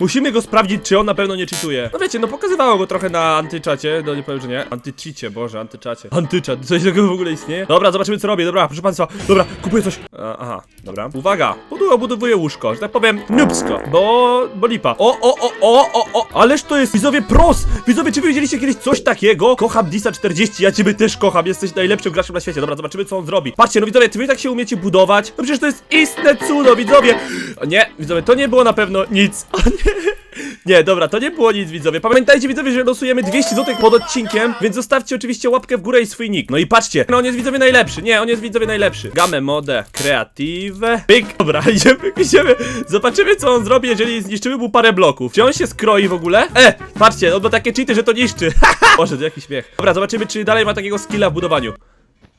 Musimy go sprawdzić, czy on na pewno nie cheatuje. No wiecie, no pokazywało go trochę na antyczacie, no nie powiem, że nie. Antycheacie, boże, antyczacie. Antyczat, coś takiego w ogóle istnieje? Dobra, zobaczymy co robię, dobra, proszę państwa, dobra, kupuję coś. A, aha, dobra. Uwaga, buduję, łóżko, że tak powiem, nubsko, bo, bo lipa. O, o, o, o, o, o, ależ to jest, widzowie, pros! Widzowie, czy wy widzieliście kiedyś coś takiego? Kocham Disa 40, ja ciebie też kocham, jesteś najlepszym graczem na świecie. Dobra, zobaczymy co on zrobi. Patrzcie, no widzowie, czy wy tak się umiecie budować? No przecież to jest istne cudo, widzowie! O nie, widzowie, to nie było na pewno nic. O nie. Nie, dobra, to nie było nic, widzowie. Pamiętajcie, widzowie, że losujemy 200 zł pod odcinkiem, więc zostawcie oczywiście łapkę w górę i swój nick. No i patrzcie, no on jest widzowie najlepszy. Nie, on jest widzowie najlepszy. Gamę modę, kreatywę. Pyk, dobra, idziemy, idziemy. Zobaczymy, co on zrobi, jeżeli zniszczymy mu parę bloków. Czy on się skroi w ogóle? E, patrzcie, on ma takie cheaty, że to niszczy. Boże, to jakiś śmiech. Dobra, zobaczymy, czy dalej ma takiego skilla w budowaniu.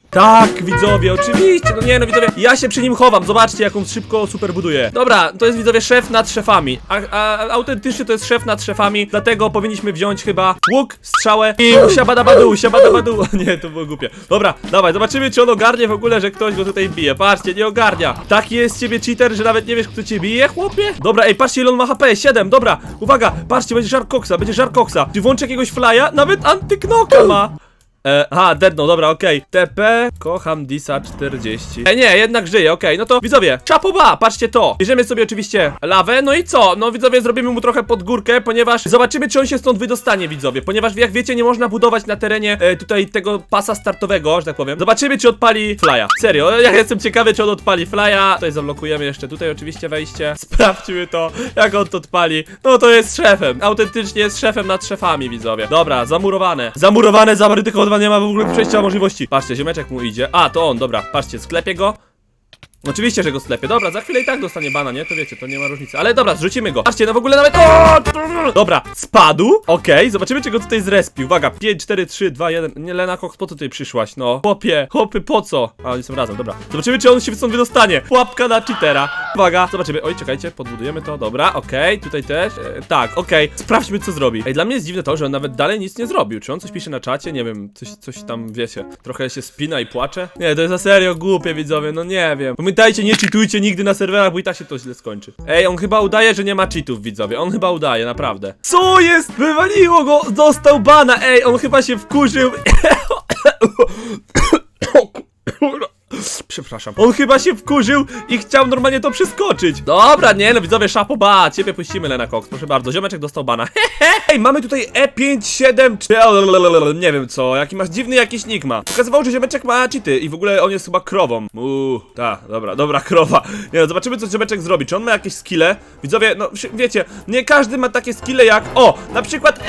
Tak, widzowie, oczywiście, no nie no widzowie, ja się przy nim chowam, zobaczcie jak on szybko super buduje. Dobra, to jest widzowie szef nad szefami, a, a autentycznie to jest szef nad szefami, dlatego powinniśmy wziąć chyba łuk, strzałę i siabadabadu, siabadabadu, O nie, to było głupie. Dobra, dawaj, zobaczymy czy on ogarnie w ogóle, że ktoś go tutaj bije, patrzcie, nie ogarnia. Taki jest z ciebie cheater, że nawet nie wiesz kto cię bije, chłopie? Dobra, ej, patrzcie ile on ma HP, 7, dobra, uwaga, patrzcie, będzie żar koksa, będzie żar koksa. Czy włączy jakiegoś flya? Nawet antyknoka ma. E, aha, deadno, dobra, okej. TP, kocham Disa 40. E, nie, jednak żyje, okej, no to widzowie, czapoba, patrzcie to. Bierzemy sobie oczywiście lawę, no i co? No widzowie, zrobimy mu trochę pod górkę, ponieważ zobaczymy, czy on się stąd wydostanie, widzowie. Ponieważ, jak wiecie, nie można budować na terenie e, tutaj tego pasa startowego, że tak powiem. Zobaczymy, czy odpali flya. Serio, ja jestem ciekawy, czy on odpali flya. Tutaj zablokujemy jeszcze tutaj oczywiście wejście. Sprawdźmy to, jak on to odpali. No to jest szefem, autentycznie jest szefem nad szefami, widzowie. Dobra, zamurowane. Zamurowane, zabarytykowane, nie ma w ogóle przejścia możliwości. Patrzcie, ziomeczek mu idzie. A, to on, dobra, patrzcie, sklepie go. Oczywiście, że go sklepie. Dobra, za chwilę i tak dostanie bana, nie? To wiecie, to nie ma różnicy. Ale dobra, zrzucimy go. Patrzcie, no w ogóle nawet. Dobra, spadł. Okej, zobaczymy, czy go tutaj zrespi. Uwaga, 5, 4, 3, 2, 1. Nie, Lena Cox, po co tutaj przyszłaś? No, chłopie, chłopy, po co? A oni są razem, dobra. Zobaczymy, czy on się stąd wydostanie. Pułapka na cheatera. Uwaga, zobaczymy. Oj, czekajcie, podbudujemy to. Dobra, okej, tutaj też. E, tak, okej. Sprawdźmy, co zrobi. Ej, dla mnie jest dziwne to, że on nawet dalej nic nie zrobił. Czy on coś pisze na czacie? Nie wiem, coś, coś tam, wiecie. Trochę się spina i płacze. Nie, to jest na serio głupie, widzowie, no nie wiem. Pamiętajcie, nie cheatujcie nigdy na serwerach, bo i tak się to źle skończy. Ej, on chyba udaje, że nie ma cheatów, widzowie. On chyba udaje, naprawdę. Co jest? Wywaliło go! Dostał bana! Ej, on chyba się wkurzył. Przepraszam. On chyba się wkurzył i chciał normalnie to przeskoczyć. Dobra, nie no, widzowie, szapoba, ciebie puścimy, Lena Cox, proszę bardzo. Ziomeczek dostał bana. Hej, mamy tutaj E E57 czy... Nie wiem co, jaki masz dziwny jakiś nick ma. Pokazywał, że ziomeczek ma cheaty i w ogóle on jest chyba krową. Uuu, ta, dobra, dobra, krowa. Nie no, zobaczymy co ziomeczek zrobi. Czy on ma jakieś skille? Widzowie, no wiecie, nie każdy ma takie skille jak... O, na przykład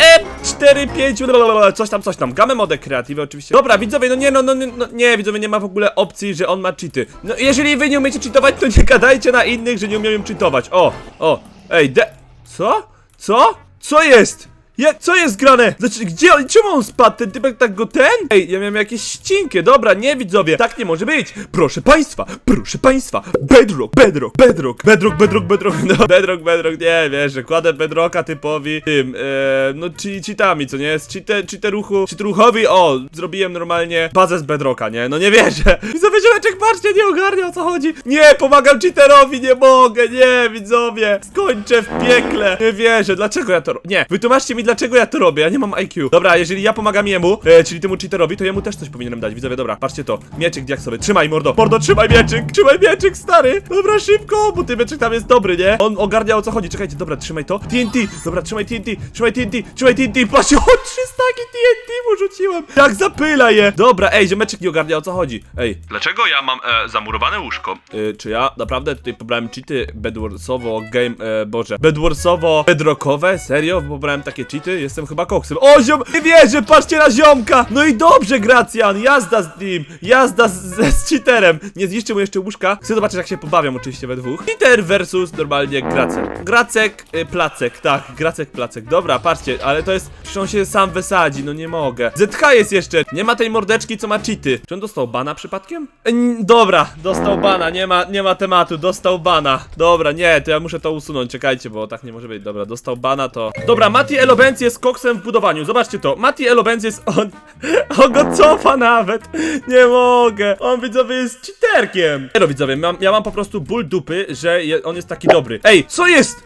E45, coś tam, coś tam. Gamę modę kreatywy oczywiście. Dobra, widzowie, no nie, no, no, no nie, widzowie, nie ma w ogóle opcji, że on ma cheaty. No jeżeli wy nie umiecie cheatować, to nie gadajcie na innych, że nie umieją cheatować. O, o, ej, de... Co? Co? Co jest? Jak, co jest grane? Znaczy, gdzie on, czemu on spadł? Ten typek tak go ten? Ej, ja miałem jakieś ścinkie, dobra, nie widzowie, tak nie może być. Proszę państwa, proszę państwa, bedrock, bedrock, bedrock, bedrock, bedrock, bedrock, no, bedrock, bedrock, nie, wiesz, że kładę bedrocka typowi tym, e, no, chi, cheatami, co nie, z cheater, cheateruchu, cheateruchowi, o, zrobiłem normalnie bazę z bedrocka, nie, no nie wierzę. Widzowie, ziomeczek, patrzcie, nie ogarnia o co chodzi. Nie, pomagam cheaterowi, nie mogę, nie, widzowie, skończę w piekle. Nie wierzę, dlaczego ja to Nie, wytłumaczcie mi, dlaczego ja to robię, ja nie mam IQ. Dobra, jeżeli ja pomagam jemu, e, czyli temu cheaterowi, to jemu też coś powinienem dać, widzowie, dobra, patrzcie to. Mieczyk diaksowy, trzymaj mordo, mordo, trzymaj mieczyk, trzymaj mieczyk, stary. Dobra, szybko, bo ten mieczyk tam jest dobry, nie? On ogarnia o co chodzi, czekajcie, dobra, trzymaj to. TNT, dobra, trzymaj TNT, trzymaj TNT, trzymaj TNT, patrzcie, o, trzy staki TNT mu rzuciłem. Jak zapyla je. Dobra, ej, ziomeczek nie ogarnia o co chodzi. Ej, Dlaczego ja mam e, zamurowane łóżko? Y, czy ja naprawdę tutaj pobrałem cheaty bedwarsowo game, e, boże, bedwarsowo bedrockowe? Serio? Pobrałem takie cheaty? Jestem chyba koksem. O, ziom, nie wierzę, patrzcie na ziomka! No i dobrze, Gracjan, jazda z nim, jazda z, z, cheaterem. Nie zniszczę mu jeszcze łóżka. Chcę zobaczyć, jak się pobawiam oczywiście we dwóch. Cheater versus normalnie Gracek. Gracek, y, placek, tak, Gracek, placek. Dobra, patrzcie, ale to jest, przecież on się sam wysadzi, no nie mogę. ZH jest jeszcze, nie ma tej mordeczki, co ma cheaty. Czy on dostał bana przypadkiem? E, dobra, dostał bana, nie ma, nie ma tematu, dostał bana. Dobra, nie, to ja muszę to usunąć, czekajcie, bo tak nie może być. Dobra, dostał bana, to... Dobra, Mati Elobenz jest koksem w budowaniu, zobaczcie to. Mati Elobenz jest, on... On go cofa nawet. Nie mogę. On, widzowie, jest cheaterkiem. No, widzowie, ja mam po prostu ból dupy, że je, on jest taki dobry. Ej, co jest?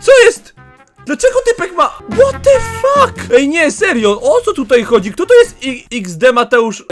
Co jest? Ej, nie, serio, o co tutaj chodzi? Kto to jest I XD Mateusz? Eee,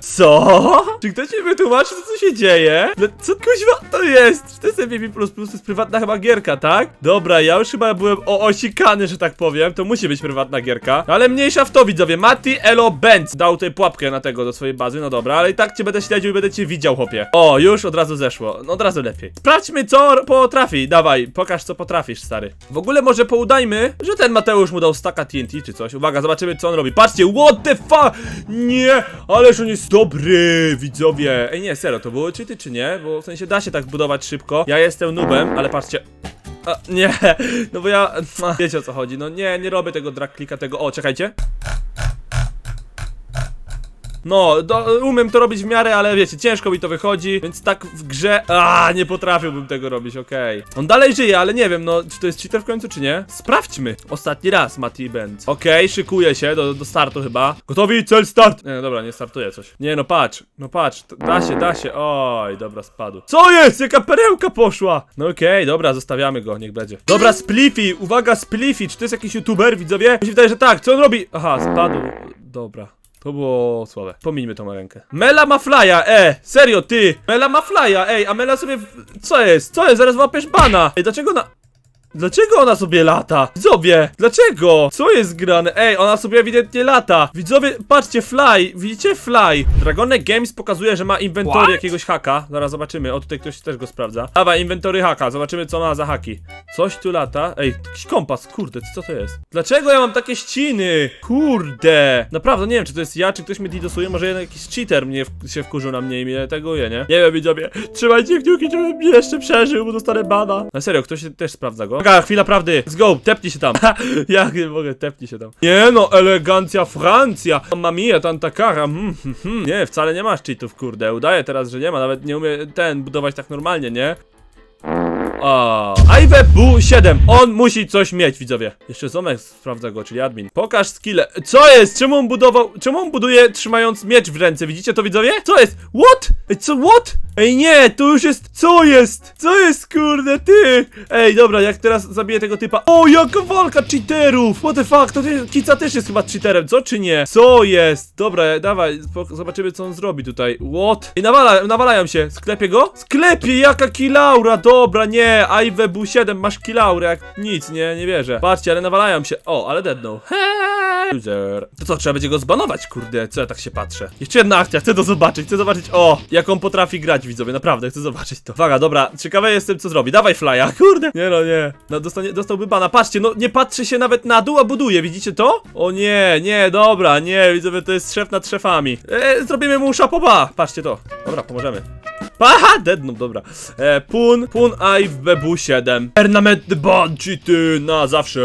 co? Czy ktoś mi wytłumaczy, co się dzieje? No, Co kuźwa to jest? Czy to jest MVP++, to jest prywatna chyba gierka, tak? Dobra, ja już chyba byłem o osikany, że tak powiem, to musi być prywatna gierka. No, ale mniejsza w to, widzowie, Mati Elo Benz dał tutaj pułapkę na tego do swojej bazy, no dobra, ale i tak cię będę śledził i będę cię widział, chłopie. O, już od razu zeszło, no od razu lepiej. Sprawdźmy, co potrafi, dawaj, pokaż, co potrafisz, stary. W ogóle może poudajmy, że ten Mateusz mu dał staka TNT czy coś. Uwaga, zobaczymy, co on robi. Patrzcie, what the fuck! Nie, ależ on jest dobry, widzowie. Ej, nie, serio, to były cheaty czy nie? Bo w sensie da się tak budować szybko. Ja jestem nubem, ale patrzcie. A, nie, no bo ja. Wiecie o co chodzi. No nie, nie robię tego drag clicka, tego. O, czekajcie. No, do, umiem to robić w miarę, ale wiecie, ciężko mi to wychodzi, więc tak w grze. A, nie potrafiłbym tego robić, okej. On dalej żyje, ale nie wiem, no, czy to jest cheater w końcu, czy nie? Sprawdźmy. Ostatni raz, Mati Benz. Okej, szykuje się do, do startu chyba. Gotowi, cel start! Nie, dobra, nie startuje coś. Nie, no patrz, no patrz, da się, da się. Oj, dobra, spadł. Co jest? Jaka perełka poszła? No okej, dobra, zostawiamy go, niech będzie. Dobra, Spliffy, uwaga, Spliffy, czy to jest jakiś youtuber, widzowie? Mi się wydaje, że tak, co on robi? Aha, spadł. Dobra. To było słabe. Pomińmy tą rękę. Mela ma flya, e! Serio, ty! Mela ma flya, ej, a Mela sobie... Co jest? Co jest? Zaraz łapiesz bana! Ej, dlaczego ona... Dlaczego ona sobie lata? Widzowie, dlaczego? Co jest grane? Ej, ona sobie ewidentnie lata. Widzowie, patrzcie, fly, widzicie fly? Dragone Games pokazuje, że ma inwentory What? jakiegoś haka. Zaraz zobaczymy, o tutaj ktoś też go sprawdza. Dawaj, inwentory haka, zobaczymy co ma za haki. Coś tu lata. Ej, jakiś kompas, kurde, co to jest? Dlaczego ja mam takie ściny? Kurde. Naprawdę, nie wiem, czy to jest ja, czy ktoś mnie didosuje, może jeden jakiś cheater mnie w, się wkurzył na mnie i mnie teguje, nie? Nie wiem, widzowie, trzymajcie kciuki, żebym jeszcze przeżył, bo dostanę bana. Na serio, ktoś też sprawdza go? Uwaga, chwila prawdy, let's go, tepnij się tam. Jak nie mogę, tepnij się tam. Nie no, elegancja Francja. Mamma mia, tanta kara. Mm, mm, mm. Nie, wcale nie masz cheatów, kurde. Udaję teraz, że nie ma, nawet nie umie ten budować tak normalnie, nie? O, Ive Bu 7. On musi coś mieć, widzowie. Jeszcze Zomek sprawdza go, czyli admin. Pokaż skille. Co jest? Czemu on budował? Czemu on buduje trzymając miecz w ręce? Widzicie to, widzowie? Co jest? What? Ej, co? What? Ej, nie, to już jest. Co jest? Co jest, kurde, ty? Ej, dobra, jak teraz zabiję tego typa. O, jaka walka cheaterów! What the fuck? To ty, Kica też jest chyba cheaterem, co czy nie? Co jest? Dobra, dawaj, zobaczymy co on zrobi tutaj. What? I nawala, nawalają się. Sklepie go? Sklepie, jaka kilaura! Dobra, nie. Ive Bu 7, masz kilaurę, jak nic, nie, nie wierzę. Patrzcie, ale nawalają się. O, ale deadnął. Loser. To co, trzeba będzie go zbanować, kurde, co ja tak się patrzę. Jeszcze jedna akcja, chcę to zobaczyć, chcę zobaczyć, o, jak on potrafi grać, widzowie, naprawdę, chcę zobaczyć to. Uwaga, dobra, ciekawe jestem, co zrobi. Dawaj flya, kurde. Nie no, nie. No, dostanie, dostałby bana. Patrzcie, no, nie patrzy się nawet na dół, a buduje, widzicie to? O nie, nie, dobra, nie, widzowie, to jest szef nad szefami. E, zrobimy mu szapoba. Patrzcie to. Dobra, pomożemy. Aha, deadną, dobra. E, pun, pun, i w bebu 7. Ernament ban, cheaty na zawsze.